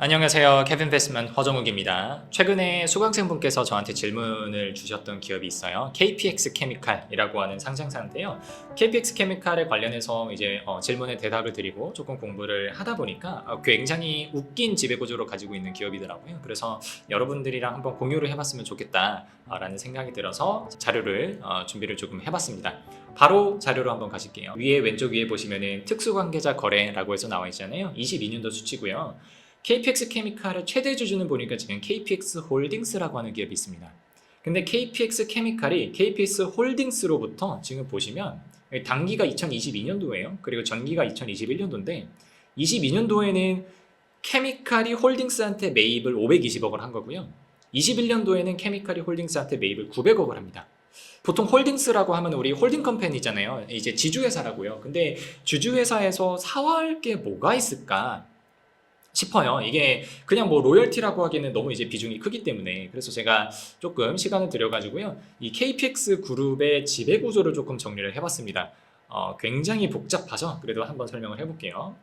안녕하세요. 케빈 베스먼 허정욱입니다. 최근에 수강생분께서 저한테 질문을 주셨던 기업이 있어요. KPX 케미칼이라고 하는 상장사인데요. KPX 케미칼에 관련해서 이제 어, 질문에 대답을 드리고 조금 공부를 하다 보니까 어, 굉장히 웃긴 지배구조를 가지고 있는 기업이더라고요. 그래서 여러분들이랑 한번 공유를 해봤으면 좋겠다라는 생각이 들어서 자료를 어, 준비를 조금 해봤습니다. 바로 자료로 한번 가실게요. 위에 왼쪽 위에 보시면은 특수관계자 거래라고 해서 나와 있잖아요. 22년도 수치고요. KPX 케미칼의 최대 주주는 보니까 지금 KPX 홀딩스라고 하는 기업이 있습니다. 근데 KPX 케미칼이 KPX 홀딩스로부터 지금 보시면 단기가 2022년도예요. 그리고 전기가 2021년도인데 22년도에는 케미칼이 홀딩스한테 매입을 520억을 한 거고요. 21년도에는 케미칼이 홀딩스한테 매입을 900억을 합니다. 보통 홀딩스라고 하면 우리 홀딩 컴퍼니잖아요. 이제 지주회사라고요. 근데 주주회사에서 사할 게 뭐가 있을까? 싶어요. 이게 그냥 뭐 로열티라고 하기에는 너무 이제 비중이 크기 때문에 그래서 제가 조금 시간을 들여가지고요. 이 KPX 그룹의 지배 구조를 조금 정리를 해봤습니다. 어, 굉장히 복잡하죠. 그래도 한번 설명을 해볼게요.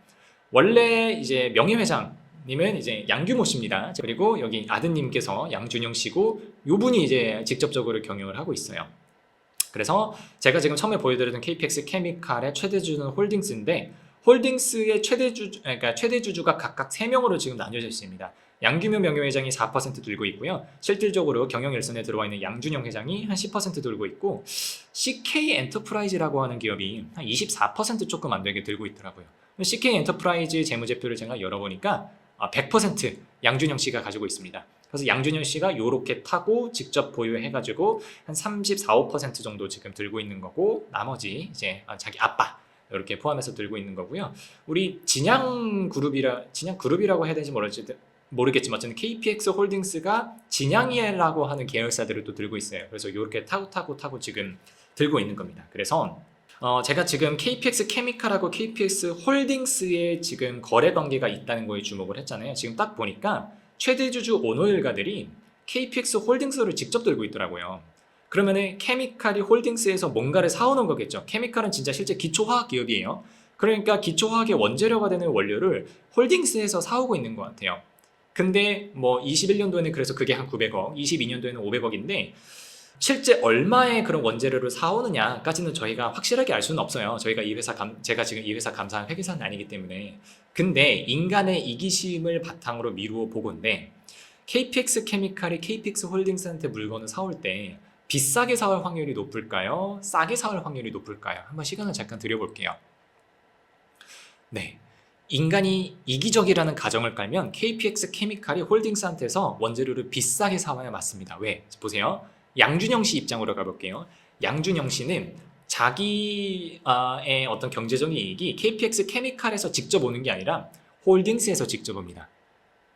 원래 이제 명예회장 님은 이제 양규모 씨입니다. 그리고 여기 아드님께서 양준영 씨고 요 분이 이제 직접적으로 경영을 하고 있어요. 그래서 제가 지금 처음에 보여드렸던 KPX 케미칼의 최대 주주는 홀딩스인데 홀딩스의 최대 주주, 그러니까 최대 주주가 각각 3명으로 지금 나뉘어져 있습니다. 양규명 명예회장이 4% 들고 있고요. 실질적으로 경영 일선에 들어와 있는 양준영 회장이 한 10% 들고 있고 CK 엔터프라이즈라고 하는 기업이 한 24% 조금 안 되게 들고 있더라고요. CK 엔터프라이즈 재무제표를 제가 열어보니까 100% 양준영 씨가 가지고 있습니다. 그래서 양준현 씨가 이렇게 타고 직접 보유해가지고 한 34, 5% 정도 지금 들고 있는 거고 나머지 이제 자기 아빠 이렇게 포함해서 들고 있는 거고요. 우리 진양 그룹이라 진양 그룹이라고 해야 되는지 모르지 모르겠지만 어쨌든 KPX 홀딩스가 진양이라고 하는 계열사들을 또 들고 있어요. 그래서 이렇게 타고 타고 타고 지금 들고 있는 겁니다. 그래서 어, 제가 지금 KPX 케미칼하고 KPX 홀딩스의 지금 거래 관계가 있다는 거에 주목을 했잖아요. 지금 딱 보니까 최대 주주 오너일가들이 KPX 홀딩스를 직접 들고 있더라고요. 그러면은 케미칼이 홀딩스에서 뭔가를 사오는 거겠죠. 케미칼은 진짜 실제 기초화학 기업이에요. 그러니까 기초화학의 원재료가 되는 원료를 홀딩스에서 사오고 있는 것 같아요. 근데 뭐 21년도에는 그래서 그게 한 900억, 22년도에는 500억인데 실제 얼마의 그런 원재료를 사오느냐까지는 저희가 확실하게 알 수는 없어요. 저희가 이 회사 감, 제가 지금 이 회사 감사한 회계사는 아니기 때문에. 근데 인간의 이기심을 바탕으로 미루어 보건데 KPX 케미칼이 KPX 홀딩스한테 물건을 사올 때 비싸게 사올 확률이 높을까요? 싸게 사올 확률이 높을까요? 한번 시간을 잠깐 들여볼게요. 네. 인간이 이기적이라는 가정을 깔면 KPX 케미칼이 홀딩스한테서 원재료를 비싸게 사와야 맞습니다. 왜? 보세요. 양준영 씨 입장으로 가볼게요. 양준영 씨는 자기의 어떤 경제적인 이익이 KPX 케미칼에서 직접 오는 게 아니라 홀딩스에서 직접 옵니다.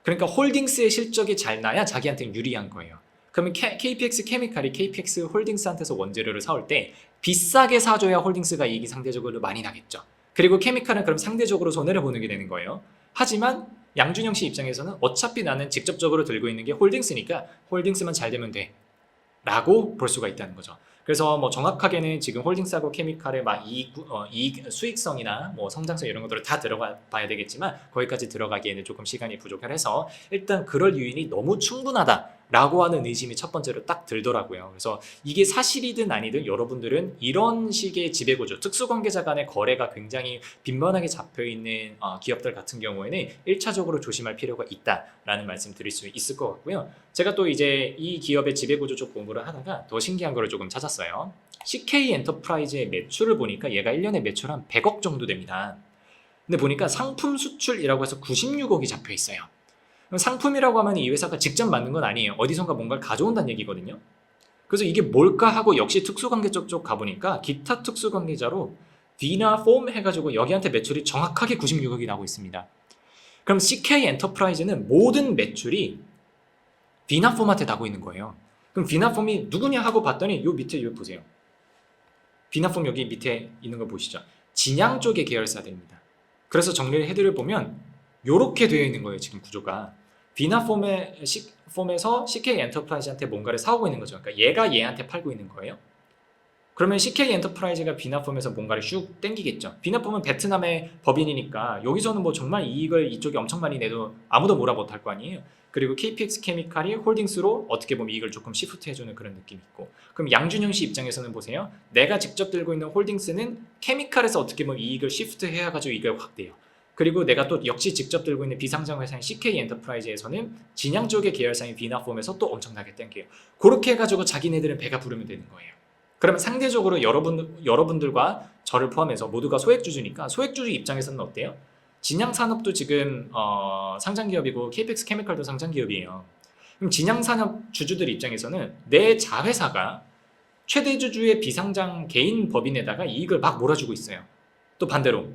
그러니까 홀딩스의 실적이 잘 나야 자기한테는 유리한 거예요. 그러면 KPX 케미칼이 KPX 홀딩스한테서 원재료를 사올 때 비싸게 사줘야 홀딩스가 이익이 상대적으로 많이 나겠죠. 그리고 케미칼은 그럼 상대적으로 손해를 보는 게 되는 거예요. 하지만 양준영 씨 입장에서는 어차피 나는 직접적으로 들고 있는 게 홀딩스니까 홀딩스만 잘 되면 돼. 라고 볼 수가 있다는 거죠. 그래서 뭐 정확하게는 지금 홀딩스하고 케미칼의 막 이익, 어, 이익 수익성이나 뭐 성장성 이런 것들을 다 들어가 봐야 되겠지만 거기까지 들어가기에는 조금 시간이 부족해서 일단 그럴 유인이 너무 충분하다 라고 하는 의심이 첫 번째로 딱 들더라고요. 그래서 이게 사실이든 아니든 여러분들은 이런 식의 지배구조, 특수관계자 간의 거래가 굉장히 빈번하게 잡혀 있는 어, 기업들 같은 경우에는 1차적으로 조심할 필요가 있다라는 말씀 드릴 수 있을 것 같고요. 제가 또 이제 이 기업의 지배구조 쪽 공부를 하다가 더 신기한 거를 조금 찾았어요. CK 엔터프라이즈의 매출을 보니까 얘가 1년에 매출 한 100억 정도 됩니다. 근데 보니까 상품 수출이라고 해서 96억이 잡혀 있어요. 그럼 상품이라고 하면 이 회사가 직접 만든 건 아니에요. 어디선가 뭔가를 가져온다는 얘기거든요. 그래서 이게 뭘까 하고 역시 특수관계 쪽, 쪽 가보니까 기타 특수관계자로 디나 폼 해가지고 여기한테 매출이 정확하게 96억이 나오고 있습니다. 그럼 CK 엔터프라이즈는 모든 매출이 비나폼한테 나고 있는 거예요. 그럼 비나폼이 누구냐 하고 봤더니 요 밑에 요 보세요. 비나폼 여기 밑에 있는 거 보시죠. 진양 쪽의 계열사들입니다. 그래서 정리를 해드려 보면 요렇게 되어 있는 거예요. 지금 구조가. 비나폼의 폼에서 CK 엔터프라이즈한테 뭔가를 사오고 있는 거죠. 그러니까 얘가 얘한테 팔고 있는 거예요. 그러면 CK 엔터프라이즈가 비나폼에서 뭔가를 슉 땡기겠죠. 비나폼은 베트남의 법인이니까 여기서는 뭐 정말 이익을 이쪽이 엄청 많이 내도 아무도 뭐라 못할 거 아니에요. 그리고 KPX 케미칼이 홀딩스로 어떻게 보면 이익을 조금 시프트 해주는 그런 느낌이 있고 그럼 양준영 씨 입장에서는 보세요. 내가 직접 들고 있는 홀딩스는 케미칼에서 어떻게 보면 이익을 시프트 해가지고 이익을 확대해요. 그리고 내가 또 역시 직접 들고 있는 비상장 회사인 CK 엔터프라이즈에서는 진양 쪽의 계열사인 비나폼에서 또 엄청나게 땡겨요. 그렇게 해가지고 자기네들은 배가 부르면 되는 거예요. 그러면 상대적으로 여러분 여러분들과 저를 포함해서 모두가 소액주주니까 소액주주 입장에서는 어때요? 진양 산업도 지금 어, 상장 기업이고 KPX 케미칼도 상장 기업이에요. 그럼 진양 산업 주주들 입장에서는 내 자회사가 최대 주주의 비상장 개인 법인에다가 이익을 막 몰아주고 있어요. 또 반대로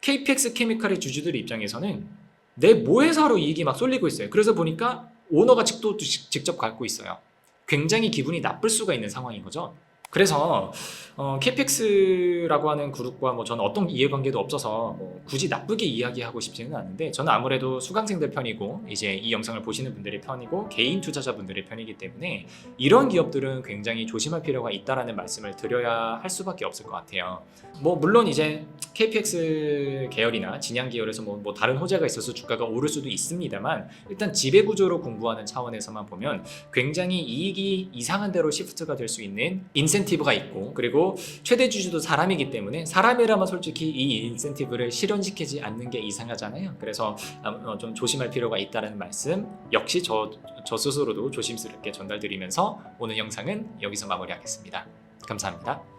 KPX 케미칼의 주주들 입장에서는 내 모회사로 이익이 막 쏠리고 있어요. 그래서 보니까 오너가 직도 직접 갖고 있어요. 굉장히 기분이 나쁠 수가 있는 상황인 거죠. 그래서 어, KPX라고 하는 그룹과 뭐 저는 어떤 이해관계도 없어서 뭐 굳이 나쁘게 이야기하고 싶지는 않은데 저는 아무래도 수강생들 편이고 이제 이 영상을 보시는 분들의 편이고 개인 투자자분들의 편이기 때문에 이런 기업들은 굉장히 조심할 필요가 있다라는 말씀을 드려야 할 수밖에 없을 것 같아요. 뭐 물론 이제 KPX 계열이나 진양 계열에서 뭐, 뭐 다른 호재가 있어서 주가가 오를 수도 있습니다만 일단 지배 구조로 공부하는 차원에서만 보면 굉장히 이익이 이상한 대로 시프트가 될 수 있는 인센 티브가 있고 그리고 최대 주주도 사람이기 때문에 사람이라면 솔직히 이 인센티브를 실현시키지 않는 게 이상하잖아요. 그래서 어, 좀 조심할 필요가 있다는 말씀 역시 저, 저 스스로도 조심스럽게 전달드리면서 오늘 영상은 여기서 마무리하겠습니다. 감사합니다.